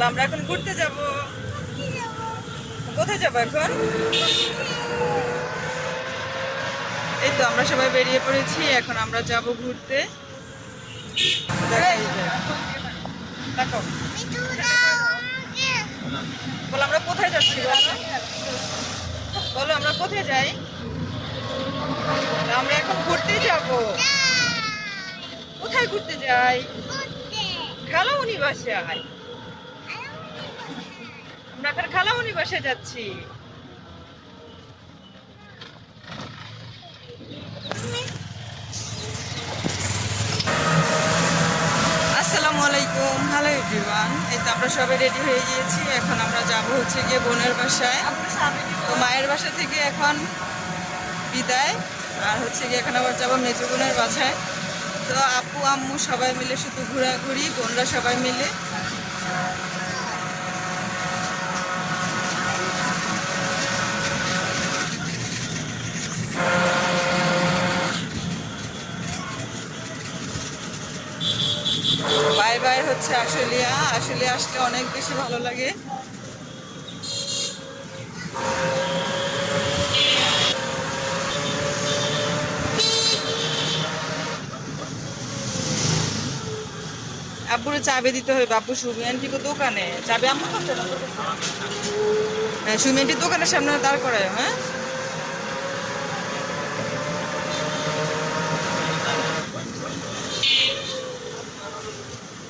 বলো আমরা এখন ঘুরতে যাব। কোথায় যাব এখন? এই তো আমরা সবাই বেরিয়ে পড়েছি এখন আমরা যাব ঘুরতে। দেখো বলো আমরা কোথায় যাচ্ছি বলো? বলো আমরা কোথায় যাই? আমরা এখন ঘুরতে যাব। কোথায় ঘুরতে যাই? খালামুনি বাসায় এখন খালামুনি বাসায় যাচ্ছি। আলাইকুম। আমরা সবাই রেডি হয়ে গিয়েছি। এখন আমরা যাব হচ্ছে গিয়ে বোনের বাসায়। তো মায়ের বাসা থেকে এখন বিদায়। আর হচ্ছে গিয়ে এখন আবার যাব মেজো বোনের বাসায়। তো আপু, আম্মু সবাই মিলে শুধু ঘোরাঘুরি, বোনরা সবাই মিলে। বাই বাই হচ্ছে আশুলিয়া। আশুলিয়া আসলে অনেক বেশি ভালো লাগে। আব্বুরে চাবি দিতে হবে বাপু সুমি আন্টিকে দোকানে। চাবি আম্মু কাছে হ্যাঁ সুমি আন্টির দোকানের সামনে দাঁড় করায় হ্যাঁ?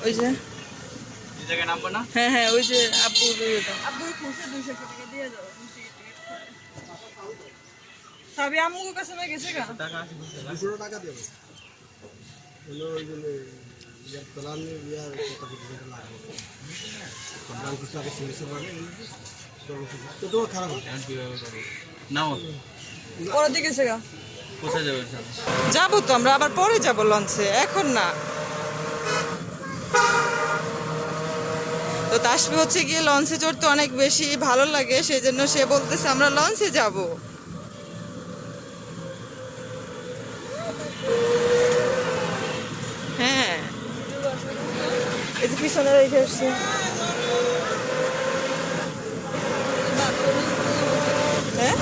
ওই যে। এই জায়গায় না? হ্যাঁ হ্যাঁ ওই যে আম্মুর কাছে না গেছে গা। টাকা দেবে যাব। তো আমরা আবার পরে যাব লঞ্চে এখন না। তো তাসবি হচ্ছে গিয়ে লঞ্চে চড়তে অনেক বেশি ভালো লাগে সেই জন্য সে বলতেছে, আমরা লঞ্চে যাব। হ্যাঁ। রেখে হ্যাঁ?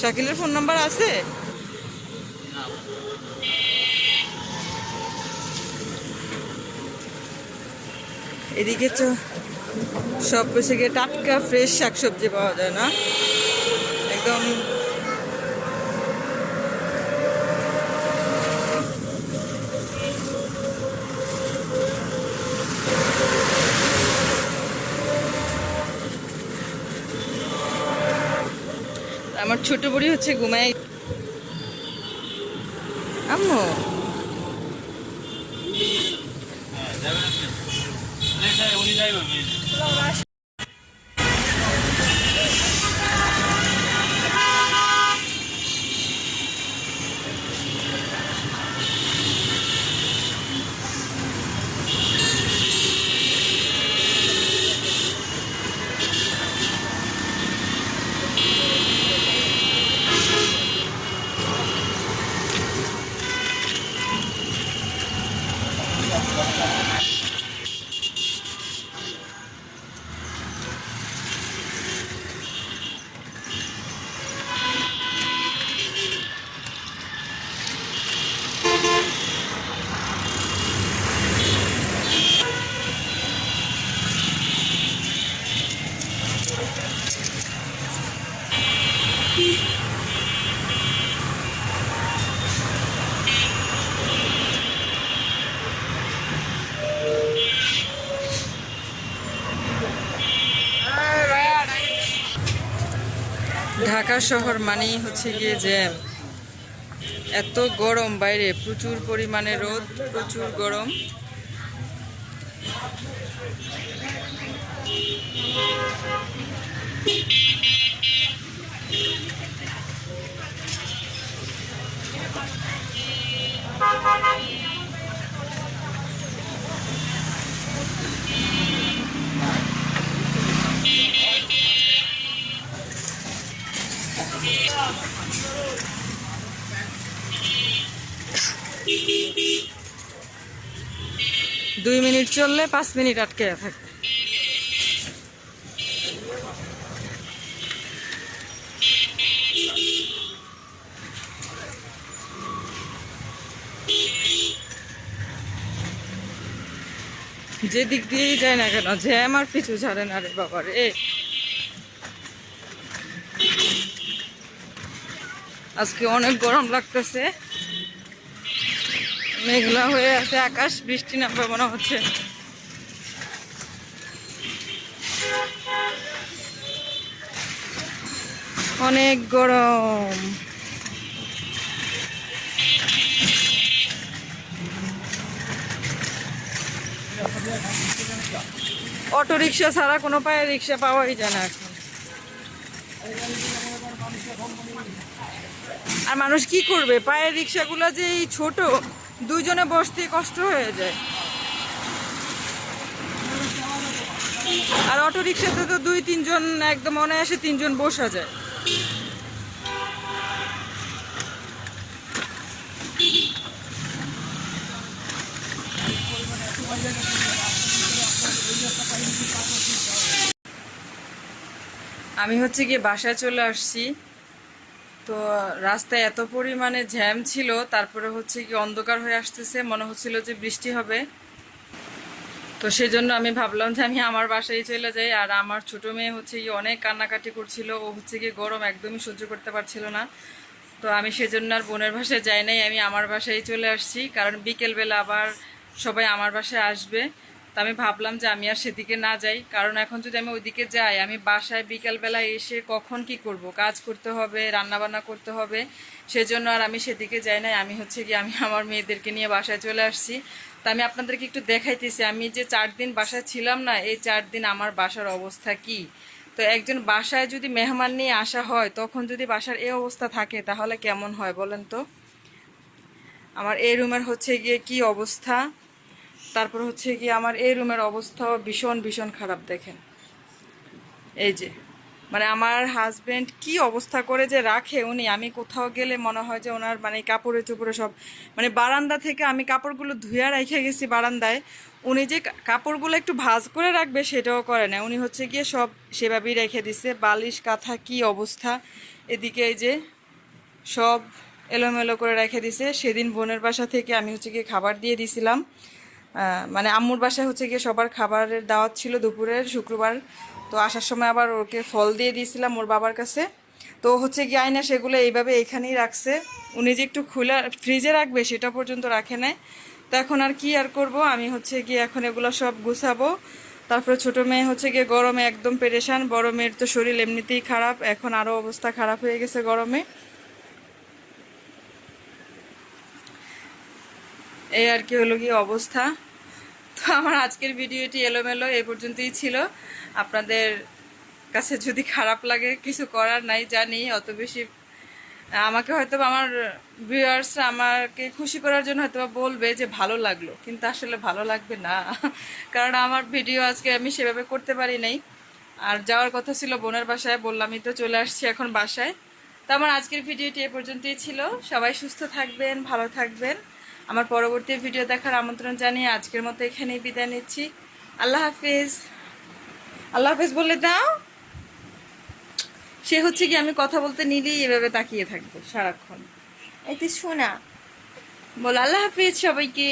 শাকিলের ফোন নাম্বার আছে? এদিকে তো সব কিছু গিয়ে টাটকা ফ্রেশ শাকসবজি পাওয়া যায় না? একদম আমার ছোট বুড়ি হচ্ছে ঘুমাই আম্মু ঢাকা শহর মানেই হচ্ছে গিয়ে জ্যাম এত গরম বাইরে, প্রচুর পরিমাণে রোদ, প্রচুর গরম Thank you. দুই মিনিট চললে পাঁচ মিনিট আটকে থাকে। যে দিক দিয়েই যায় না কেন, যে আমার পিছু ছাড়ে না রে বাবা রে। আজকে অনেক গরম লাগতেছে। মেঘলা হয়ে আছে, আকাশ, বৃষ্টি নামবে মনে হচ্ছে। অনেক গরম। অটো রিক্সা ছাড়া কোনো পায়ে রিক্সা পাওয়াই যায় না এখন। আর মানুষ কি করবে? পায়ের রিক্সাগুলো যে এই ছোট দুজনে বসতে কষ্ট হয়ে যায়। আর অটো রিক্সাতে তো দুই, তিনজন একদম অনায়াসে তিনজন বসা যায়। আমি হচ্ছে গিয়ে বাসায় চলে আসছি। তো রাস্তায় এত পরিমাণে জ্যাম ছিল, তারপরে হচ্ছে কি অন্ধকার হয়ে আসতেছে, মনে হচ্ছিল যে বৃষ্টি হবে। তো সেজন্য আমি ভাবলাম যে আমি আমার বাসায় চলে যাই, আর আমার ছোট মেয়ে হচ্ছে কি অনেক কান্নাকাটি করছিল, ও হচ্ছে কি গরম একদমই সহ্য করতে পারছিল না। তো আমি সেজন্য আর বোনের বাসায় যাই নাই, আমি আমার বাসায় চলে আসছি, কারণ বিকেলবেলা আবার সবাই আমার বাসায় আসবে। তো আমি ভাবলাম যে আমি আর সেদিকে না যাই। কারণ এখন যদি আমি ওইদিকে যাই, আমি বাসায় বিকালবেলা এসে কখন কি করব? কাজ করতে হবে রান্না বান্না করতে হবে। সেজন্য আর আমি সেদিকে যাই নাই। আমি হচ্ছে কি আমি আমার মেয়েদেরকে নিয়ে বাসায় চলে আসছি। তা আমি আপনাদেরকে একটু দেখাইতেছি। আমি যে চার দিন বাসায় ছিলাম না, এই চার দিন আমার বাসার অবস্থা কি? তো একজন বাসায় যদি মেহমান নিয়ে আসা হয়, তখন যদি বাসার এই অবস্থা থাকে, তাহলে কেমন হয় বলেন তো? আমার এই রুমের হচ্ছে গিয়ে কি অবস্থা? তারপর হচ্ছে গিয়ে আমার এই রুমের অবস্থাও ভীষণ ভীষণ খারাপ দেখেন। এই যে মানে আমার হাজবেন্ড কি অবস্থা করে যে রাখে উনি, আমি কোথাও গেলে মনে হয় যে ওনার মানে কাপড়ে চোপড়ে সব মানে বারান্দা থেকে আমি কাপড়গুলো ধুয়ে রেখে গেছি বারান্দায়। উনি যে কাপড়গুলো একটু ভাজ করে রাখবে সেটাও করে না। উনি হচ্ছে গিয়ে সব সেভাবেই রেখে দিছে। বালিশ, কাঁথা, কি অবস্থা? এদিকে এই যে সব এলোমেলো করে রেখে দিছে। সেদিন বোনের বাসা থেকে আমি হচ্ছে গিয়ে খাবার দিয়ে দিছিলাম। মানে আম্মুর বাসায় হচ্ছে গিয়ে সবার খাবারের দাওয়াত ছিল দুপুরের, শুক্রবার। তো আসার সময় আবার ওকে ফল দিয়ে দিয়েছিলাম ওর বাবার কাছে। তো হচ্ছে গিয়ে আয়না সেগুলো এইভাবে এখানেই রাখছে। উনি যে একটু খোলা ফ্রিজে রাখবে সেটা পর্যন্ত রাখে নাই। তো এখন আর কি আর করব? আমি হচ্ছে গিয়ে এখন এগুলো সব গুছাবো। তারপরে ছোট মেয়ে হচ্ছে গিয়ে গরমে একদম পেরেশান। বড় মেয়ের তো শরীর এমনিতেই খারাপ। এখন আরও অবস্থা খারাপ হয়ে গেছে গরমে। এই আর কি হলো কি অবস্থা। তো আমার আজকের ভিডিওটি এলোমেলো এই পর্যন্তই ছিল। আপনাদের কাছে যদি খারাপ লাগে, কিছু করার নাই, জানি, অত বেশি, আমাকে হয়তো আমার ভিউয়ার্সরা আমাকে খুশি করার জন্য হয়তো বলবে যে ভালো লাগল, কিন্তু আসলে ভালো লাগবে না। কারণ আমার ভিডিও আজকে আমি সেভাবে করতে পারি নাই। আর যাওয়ার কথা ছিল বোনের বাসায়, বললামই তো চলে আসছি এখন বাসায়। তো আমার আজকের ভিডিওটি এ পর্যন্তই ছিল। সবাই সুস্থ থাকবেন, ভালো থাকবেন। আমার পরবর্তী ভিডিও দেখার আমন্ত্রণ জানিয়ে আজকের মতো এখানেই বিদায় নিচ্ছি। আল্লাহ হাফিজ। আল্লাহ হাফিজ বলে দাও। সে হচ্ছে কি, আমি কথা বলতে নিলেই এভাবে তাকিয়ে থাকব সারাক্ষণ। এই তুই শোনা। বল, আল্লাহ হাফিজ সবাইকে।